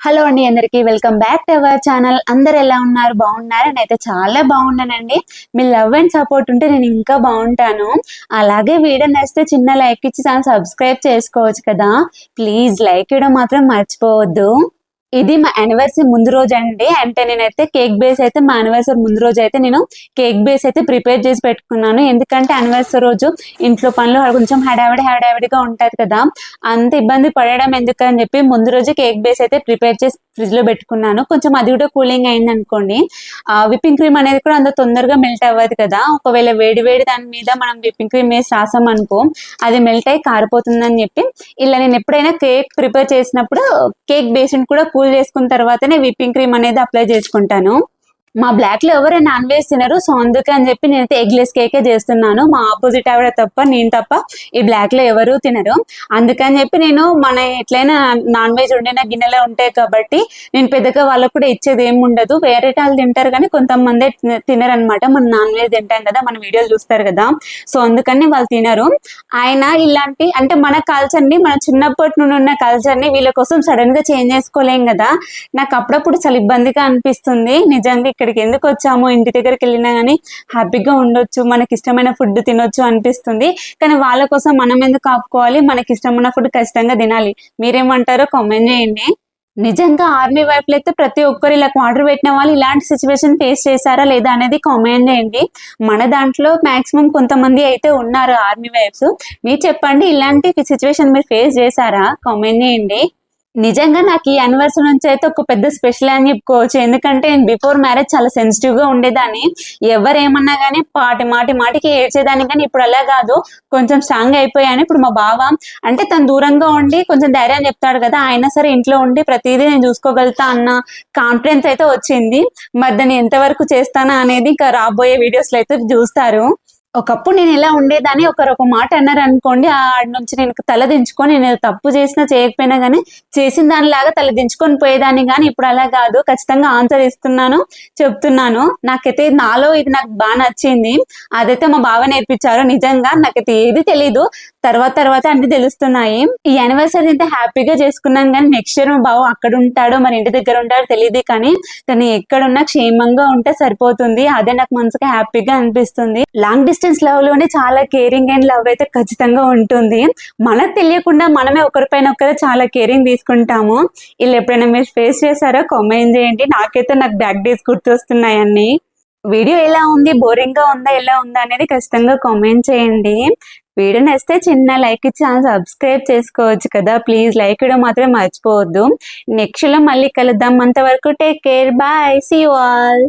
Hello అండి అందరికీ welcome back to our channel. అందరు ఎలా ఉన్నారు? బాగున్నారు? అయితే చాలా బాగున్నానండి. మీ లవ్ అండ్ సపోర్ట్ ఉంటే నేను ఇంకా బాగుంటాను. అలాగే వీడియో నచ్చితే చిన్న లైక్ ఇచ్చి ఛానల్ సబ్స్క్రైబ్ చేసుకోవచ్చు కదా. ప్లీజ్ లైక్ ఇవ్వడం మాత్రం మర్చిపోవద్దు. ఇది మా యానివర్సరీ ముందు రోజు అండి అంటే నేనైతే కేక్ బేస్ అయితే మా యానివర్సరీ ముందు రోజు అయితే నేను కేక్ బేస్ అయితే ప్రిపేర్ చేసి పెట్టుకున్నాను. ఎందుకంటే యానివర్సరీ రోజు ఇంట్లో పనులు కొంచెం హడావిడి హడావిడిగా ఉంటుంది కదా. అంత ఇబ్బంది పడడం ఎందుకు అని చెప్పి ముందు రోజు కేక్ బేస్ అయితే ప్రిపేర్ చేసి ఫ్రిడ్జ్లో పెట్టుకున్నాను. కొంచెం అది కూడా కూలింగ్ అయింది అనుకోండి. విప్పింగ్ క్రీమ్ అనేది కూడా అంత తొందరగా మెల్ట్ అవ్వదు కదా. ఒకవేళ వేడి వేడి దాని మీద మనం విప్పింగ్ క్రీమ్ వేసి రాసాం అనుకో అది మెల్ట్ అయి కారిపోతుందని చెప్పి ఇలా నేను ఎప్పుడైనా కేక్ ప్రిపేర్ చేసినప్పుడు కేక్ బేసిన్ కూడా కూల్ చేసుకున్న తర్వాతనే విప్పింగ్ క్రీమ్ అనేది అప్లై చేసుకుంటాను. మా బ్లాక్లో ఎవరు నాన్ వెజ్ తినరు సో అందుకే అని చెప్పి నేనైతే ఎగ్లెస్ కేకే చేస్తున్నాను. మా ఆపోజిట్ ఆవిడ తప్ప నేను తప్ప ఈ బ్లాక్లో ఎవరు తినరు. అందుకని చెప్పి నేను మన ఎట్లయినా నాన్ వెజ్ వండిన గిన్నెలో ఉంటాయి కాబట్టి నేను పెద్దగా వాళ్ళకు కూడా ఇచ్చేది ఏమి ఉండదు. వేరే వాళ్ళు తింటారు కానీ కొంతమంది తినరు అనమాట మనం నాన్ వెజ్ తింటాం కదా మన వీడియోలు చూస్తారు కదా. సో అందుకని వాళ్ళు తినరు. ఆయన ఇలాంటి అంటే మన కల్చర్ని మన చిన్నప్పటి నుండి ఉన్న కల్చర్ని వీళ్ళ కోసం సడన్గా చేంజ్ చేసుకోలేం కదా. నాకు అప్పుడప్పుడు చాలా ఇబ్బందిగా అనిపిస్తుంది. నిజంగా ఇక్కడికి ఎందుకు వచ్చాము ఇంటి దగ్గరికి వెళ్ళినా కానీ హ్యాపీగా ఉండొచ్చు మనకి ఇష్టమైన ఫుడ్ తినొచ్చు అనిపిస్తుంది. కానీ వాళ్ళ కోసం మనం ఎందుకు ఆపుకోవాలి మనకి ఇష్టమైన ఫుడ్ ఖచ్చితంగా తినాలి. మీరేమంటారో కామెంట్ చేయండి. నిజంగా ఆర్మీ వైపులో అయితే ప్రతి ఒక్కరు ఇలా ఆర్డర్ పెట్టిన వాళ్ళు ఇలాంటి సిచ్యువేషన్ ఫేస్ చేశారా లేదా అనేది కామెంట్ చేయండి. మన దాంట్లో మాక్సిమం కొంతమంది అయితే ఉన్నారు ఆర్మీ వైఫ్స్. మీరు చెప్పండి ఇలాంటి సిచ్యువేషన్ మీరు ఫేస్ చేశారా? కామెంట్ చేయండి. నిజంగా నాకు ఈ యానివర్సరీ నుంచి అయితే ఒక పెద్ద స్పెషల్ అని చెప్పుకోవచ్చు. ఎందుకంటే నేను బిఫోర్ మ్యారేజ్ చాలా సెన్సిటివ్గా ఉండేదాన్ని. ఎవరు ఏమన్నా కానీ పాటి మాటి మాటికి ఏడ్చేదాన్ని కానీ ఇప్పుడు అలా కాదు. కొంచెం స్ట్రాంగ్ అయిపోయాను. ఇప్పుడు మా బావ అంటే తను దూరంగా ఉండి కొంచెం ధైర్యం చెప్తాడు కదా. అయినా సరే ఇంట్లో ఉండి ప్రతిదీ నేను చూసుకోగలుగుతా అన్న కాన్ఫిడెన్స్ అయితే వచ్చింది. మరి దాన్ని ఎంతవరకు చేస్తానా అనేది ఇంకా రాబోయే వీడియోస్లో అయితే చూస్తారు. ఒకప్పుడు నేను ఎలా ఉండేదాన్ని ఒకరు ఒక మాట అన్నారు అనుకోండి ఆ నుంచి నేను తల దించుకొని నేను తప్పు చేసినా చేయకపోయినా కానీ చేసిన దానిలాగా తల దించుకొని పోయేదాన్ని కానీ ఇప్పుడు అలా కాదు. ఖచ్చితంగా ఆన్సర్ ఇస్తున్నాను చెప్తున్నాను. నాకైతే నాలో ఇది నాకు బాగా నచ్చింది. అదైతే మా బావ నేర్పించారు నిజంగా నాకైతే ఏది తెలీదు. తర్వాత తర్వాత అన్ని తెలుస్తున్నాయి. ఈ యానివర్సరీ అయితే హ్యాపీగా చేసుకున్నాను కానీ నెక్స్ట్ ఇయర్ మా బావ అక్కడ ఉంటాడో మరి ఇంటి దగ్గర ఉంటాడో తెలియదు కానీ తను ఎక్కడున్నా క్షేమంగా ఉంటే సరిపోతుంది. అదే నాకు మనసుకి హ్యాపీగా అనిపిస్తుంది. లాంగ్ డిస్టెన్స్ లవ్లోనే చాలా కేరింగ్ అండ్ లవ్ అయితే ఖచ్చితంగా ఉంటుంది. మనకు తెలియకుండా మనమే ఒకరిపైన ఒకరు చాలా కేరింగ్ తీసుకుంటాము. వీళ్ళు ఎప్పుడైనా మీరు ఫేస్ చేశారో? కామెంట్ చేయండి. నాకైతే నాకు బ్యాక్ డేస్ గుర్తొస్తున్నాయి అన్ని వీడియో ఎలా ఉంది? బోరింగ్గా ఉందా? ఎలా ఉందా? అనేది ఖచ్చితంగా కామెంట్ చేయండి. వీడియో నచ్చితే చిన్న లైక్ ఇచ్చి సబ్స్క్రైబ్ చేసుకోవచ్చు కదా. ప్లీజ్ లైక్ ఇవ్వడం మాత్రం మర్చిపోవద్దు. నెక్స్ట్లో మళ్ళీ కలుద్దాం. అంతవరకు take care bye see all